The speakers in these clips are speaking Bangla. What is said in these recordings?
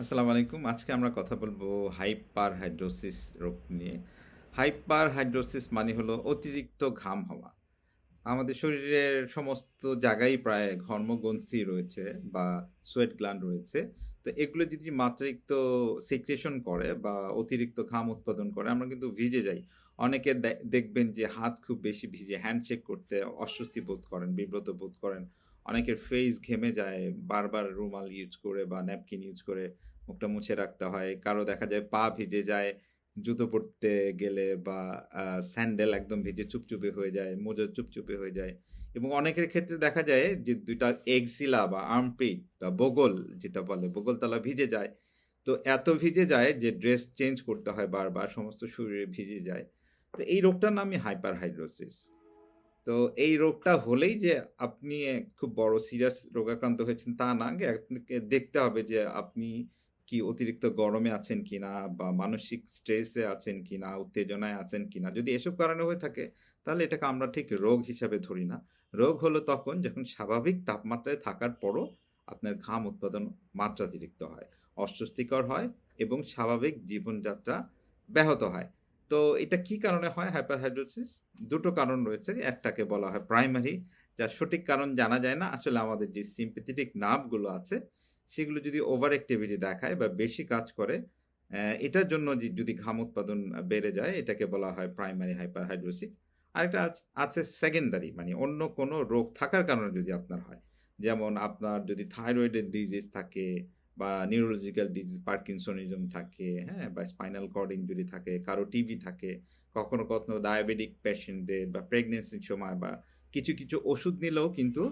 আসসালামু আলাইকুম আজকে আমরা কথা বলব হাইপার হাইড্রোসিস রোগ নিয়ে। হাইপার হাইড্রোসিস মানে হলো অতিরিক্ত ঘাম হওয়া। আমাদের শরীরের সমস্ত জায়গায় প্রায় ঘর্মগ্রন্থি রয়েছে বা সোয়েট গ্ল্যান্ড রয়েছে। তো এগুলো যদি মাত্রাতিরিক্ত সিক্রেশন করে বা অতিরিক্ত ঘাম উৎপাদন করে, আমরা কিন্তু ভিজে যাই। অনেকে দেখবেন যে হাত খুব বেশি ভিজে, হ্যান্ডশেক করতে অস্বস্তি বোধ করেন, বিব্রত বোধ করেন। অনেকের ফেস ঘেমে যায়, বারবার রুমাল ইউজ করে বা ন্যাপকিন ইউজ করে মুখটা মুছে রাখতে হয়। কারও দেখা যায় পা ভিজে যায়, জুতো পরতে গেলে বা স্যান্ডেল একদম ভিজে চুপচুপে হয়ে যায়, মোজা চুপচুপে হয়ে যায়। এবং অনেকের ক্ষেত্রে দেখা যায় যে দুইটা এক্সিলা বা আর্মপিট বা বগল যেটা বলে, বগলতলা ভিজে যায়। তো এত ভিজে যায় যে ড্রেস চেঞ্জ করতে হয় বারবার, সমস্ত শরীরে ভিজে যায়। তো এই রোগটার নামই হাইপার হাইড্রোসিস তো এই রোগটা হলেই যে আপনি খুব বড় সিরিয়াস রোগাক্রান্ত হয়েছেন তা না আপনাকে দেখতে হবে যে আপনি কি অতিরিক্ত গরমে আছেন কিনা বা মানসিক স্ট্রেসে আছেন কিনা, উত্তেজনায় আছেন কিনা? যদি এসব কারণে হয়ে থাকে, তাহলে এটাকে আমরা ঠিক রোগ হিসাবে ধরি না। রোগ হলো তখন যখন স্বাভাবিক তাপমাত্রায় থাকার পরও আপনার ঘাম উৎপাদন মাত্রাতিরিক্ত হয়, অস্বস্তিকর হয় এবং স্বাভাবিক জীবনযাত্রা ব্যাহত হয়। তো এটা কি কারণে হয়? হাইপারহাইড্রোসিস দুটো কারণ রয়েছে। একটাকে বলা হয় প্রাইমারি যার সঠিক কারণ জানা যায় না। আসলে আমাদের যে সিম্পেথেটিক নার্ভগুলো আছে সেগুলো যদি ওভার অ্যাক্টিভিটি দেখায় বা বেশি কাজ করে এটার জন্য যদি ঘাম উৎপাদন বেড়ে যায়, এটাকে বলা হয় প্রাইমারি হাইপার হাইপারহাইড্রোসিস আরেকটা আছে সেকেন্ডারি মানে অন্য কোনো রোগ থাকার কারণে যদি আপনার হয়। যেমন আপনার যদি থাইরয়েডের ডিজিজ থাকে বা নিউরোলজিক্যাল ডিজিজ পার্কিনসনিজম থাকে হ্যাঁ বা স্পাইনাল কর্ড ইঞ্জুরি থাকে, কারও টিভি থাকে, কখনো কখনো ডায়াবেটিক পেশেন্টদের বা প্রেগনেন্সির সময় বা কিছু কিছু ওষুধ নিলেও কিন্তু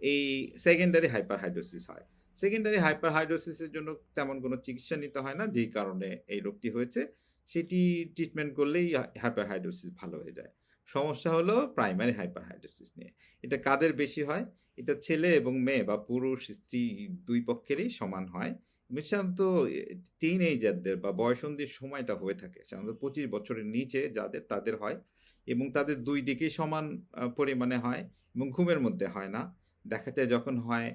এই সেকেন্ডারি হাইপারহাইড্রোসিস হয়। সেকেন্ডারি হাইপারহাইড্রোসিসের জন্য তেমন কোনো চিকিৎসা নিতে হয় না, যেই কারণে এই রোগটি হয়েছে। সেটি ট্রিটমেন্ট করলেই হাইপারহাইড্রোসিস ভালো হয়ে যায়। সমস্যা হলো প্রাইমারি হাইপারহাইড্রোসিস নিয়ে। এটা কাদের বেশি হয়? এটা ছেলে এবং মেয়ে বা পুরুষ, স্ত্রী দুই পক্ষেরই সমান হয়। সাধারণত টিন এইজারদের বা বয়সন্ধির সময়টা হয়ে থাকে। সাধারণত পঁচিশ বছরের নিচে যাদের, তাদের হয় এবং তাদের দুই দিকেই সমান পরিমাণে হয় এবং ঘুমের মধ্যে হয় না। দেখা যায় যখন হয়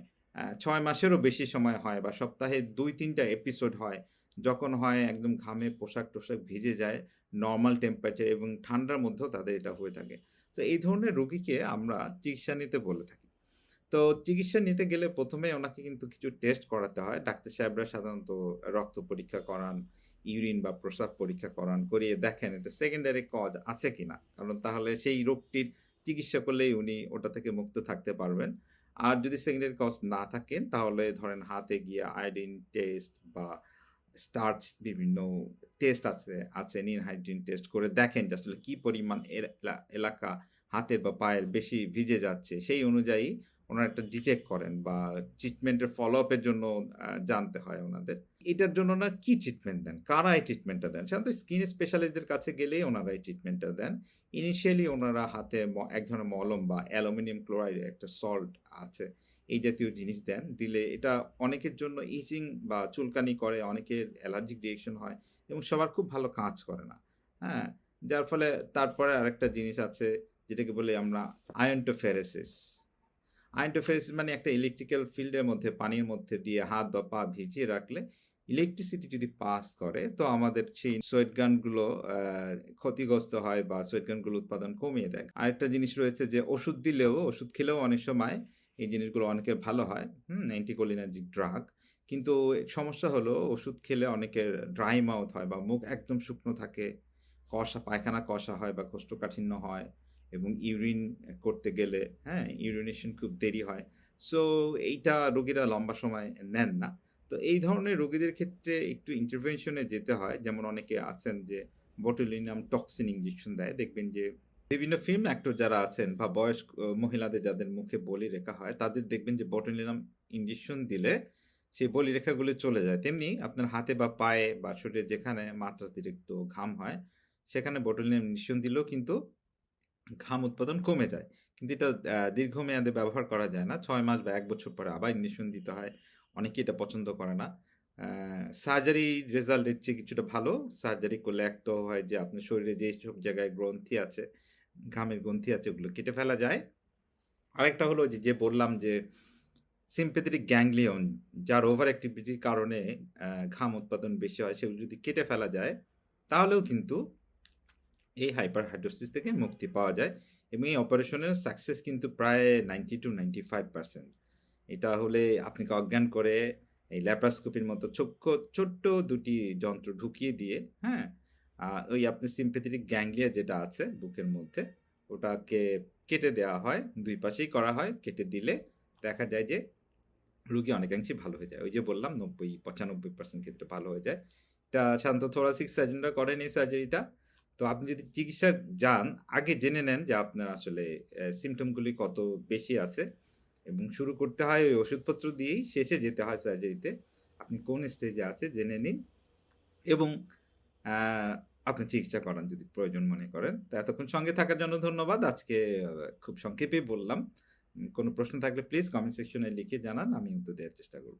ছয় মাসেরও বেশি সময় হয় বা সপ্তাহে দুই, তিনটা এপিসোড হয়। যখন হয় একদম ঘামে পোশাক টোশাক ভিজে যায় নর্মাল টেম্পারেচার এবং ঠান্ডার মধ্যেও তাদের এটা হয়ে থাকে। তো এই ধরনের রোগীকে আমরা চিকিৎসা নিতে বলে থাকি। তো চিকিৎসা নিতে গেলে প্রথমে ওনাকে কিন্তু কিছু টেস্ট করাতে হয়। ডাক্তার সাহেবরা সাধারণত রক্ত পরীক্ষা করান ইউরিন বা প্রস্রাব পরীক্ষা করান, করিয়ে দেখেন এটা সেকেন্ডারি কজ আছে কিনা। কারণ তাহলে সেই রোগটির চিকিৎসা করলেই উনি ওটা থেকে মুক্ত থাকতে পারবেন। আর যদি সেকেন্ডারি কজ না থাকেন, তাহলে ধরেন হাতে গিয়ে আয়োডিন টেস্ট বা স্টার্চ বিভিন্ন টেস্ট আছে আছে নিন হাইড্রিন টেস্ট করে দেখেন যে আসলে কী পরিমাণ এলা- এলাকা হাতের বা পায়ের বেশি ভিজে যাচ্ছে। সেই অনুযায়ী ওনারা একটা ডিটেক্ট করেন বা ট্রিটমেন্টের ফলো আপের জন্য জানতে হয় ওনাদের। এটার জন্য না কি ট্রিটমেন্ট দেন? কারা এই ট্রিটমেন্টটা দেন? সাধারণত স্কিন স্পেশালিস্টদের কাছে গেলেই ওনারা এই ট্রিটমেন্টটা দেন। ইনিশিয়ালি ওনারা হাতে এক ধরনের মলম বা অ্যালুমিনিয়াম ক্লোরাইড একটা সল্ট আছে, এই জাতীয় জিনিস দেন। দিলে এটা অনেকের জন্য ইচিং বা চুলকানি করে, অনেকের অ্যালার্জিক রিয়েকশন হয় এবং সবার খুব ভালো কাজ করে না। হ্যাঁ যার ফলে তারপরে আরেকটা জিনিস আছে, যেটাকে বলি আমরা আয়ন্টোফেরেসিস। আয়ন্টোফেরেসিস মানে একটা ইলেকট্রিক্যাল ফিল্ডের মধ্যে, পানির মধ্যে দিয়ে হাত বা পা ভিজিয়ে রাখলে ইলেকট্রিসিটি যদি পাস করে, তো আমাদের সেই সোয়েট গানগুলো ক্ষতিগ্রস্ত হয় বা সোয়েট গানগুলো উৎপাদন কমিয়ে দেয়। আরেকটা জিনিস রয়েছে যে ওষুধ দিলেও, ওষুধ খেলেও অনেক সময় এই জিনিসগুলো অনেকের ভালো হয়, হুম অ্যান্টিকোলিনার্জিক ড্রাগ কিন্তু সমস্যা হলো, ওষুধ খেলে অনেকের ড্রাই মাউথ হয় বা মুখ একদম শুকনো থাকে, কষা, পায়খানা কষা হয় বা কোষ্ঠকাঠিন্য হয়। এবং ইউরিন করতে গেলে হ্যাঁ ইউরিনেশন খুব দেরি হয়। সো এইটা রোগীরা লম্বা সময় নেন না। তো এই ধরনের রোগীদের ক্ষেত্রে একটু ইন্টারভেনশনে যেতে হয়। যেমন অনেকে আছেন যে বটুলিনাম টক্সিন ইঞ্জেকশন দেয়। দেখবেন যে বিভিন্ন ফিল্ম অ্যাক্টর যারা আছেন বা বয়স্ক মহিলাদের যাদের মুখে বলি রেখা হয়, তাদের দেখবেন যে বটুলিনাম ইঞ্জেকশন দিলে সেই বলি রেখাগুলো চলে যায়। তেমনি আপনার হাতে বা পায়ে বা শরীরে যেখানে মাত্রাতিরিক্ত ঘাম হয়, সেখানে বটুলিনাম ইঞ্জেকশন দিলেও কিন্তু ঘাম উৎপাদন কমে যায়। কিন্তু এটা দীর্ঘমেয়াদে ব্যবহার করা যায় না। ছয় মাস বা এক বছর পরে আবার ইঞ্জেকশন দিতে হয়। অনেকে এটা পছন্দ করে না। সার্জারি রেজাল্ট এর চেয়ে কিছুটা ভালো। সার্জারি করলে এক তো হয় যে আপনার শরীরে যে সব জায়গায় গ্রন্থি আছে ঘামের গ্রন্থি আছে ওগুলো কেটে ফেলা যায়। আরেকটা হলো যে যে বললাম যে সিম্প্যাথেটিক গ্যাংলিয়ন যার ওভার অ্যাক্টিভিটির কারণে ঘাম উৎপাদন বেশি হয় সেগুলো যদি কেটে ফেলা যায়, তাহলেও কিন্তু এই হাইপারহাইড্রোসিস থেকে মুক্তি পাওয়া যায় এবং এই অপারেশনের সাকসেস কিন্তু প্রায় 90-95% এটা হলে আপনাকে অজ্ঞান করে এই ল্যাপারোস্কোপির মতো চোক্ষ ছোট্ট দুটি যন্ত্র ঢুকিয়ে দিয়ে, হ্যাঁ? ওই আপনি সিম্প্যাথেটিক গ্যাংলিয়া যেটা আছে বুকের মধ্যে, ওটাকে কেটে দেওয়া হয়। দুই পাশেই করা হয়। কেটে দিলে দেখা যায় যে রুগী অনেকাংশে ভালো হয়ে যায়। ওই যে বললাম ৯০-৯৫% ক্ষেত্রে ভালো হয়ে যায়। এটা সাধারণত থোরাসিক সার্জনরা করেন এই সার্জারিটা। তো আপনি যদি চিকিৎসা যান, আগে জেনে নেন যে আপনার আসলে অ্যা সিম্পটম গুলি কত বেশি আছে এবং শুরু করতে হয় ওই ওষুধপত্র দিয়েই, শেষে যেতে হয় সার্জারিতে। আপনি কোন স্টেজে আছে জেনে নিন এবং আপনি চিকিৎসা করান যদি প্রয়োজন মনে করেন। তো এতক্ষণ সঙ্গে থাকার জন্য ধন্যবাদ। আজকে খুব সংক্ষেপে বললাম। কোনো প্রশ্ন থাকলে প্লিজ কমেন্ট সেকশনে লিখে জানান। আমি উত্তর দেওয়ার চেষ্টা করব।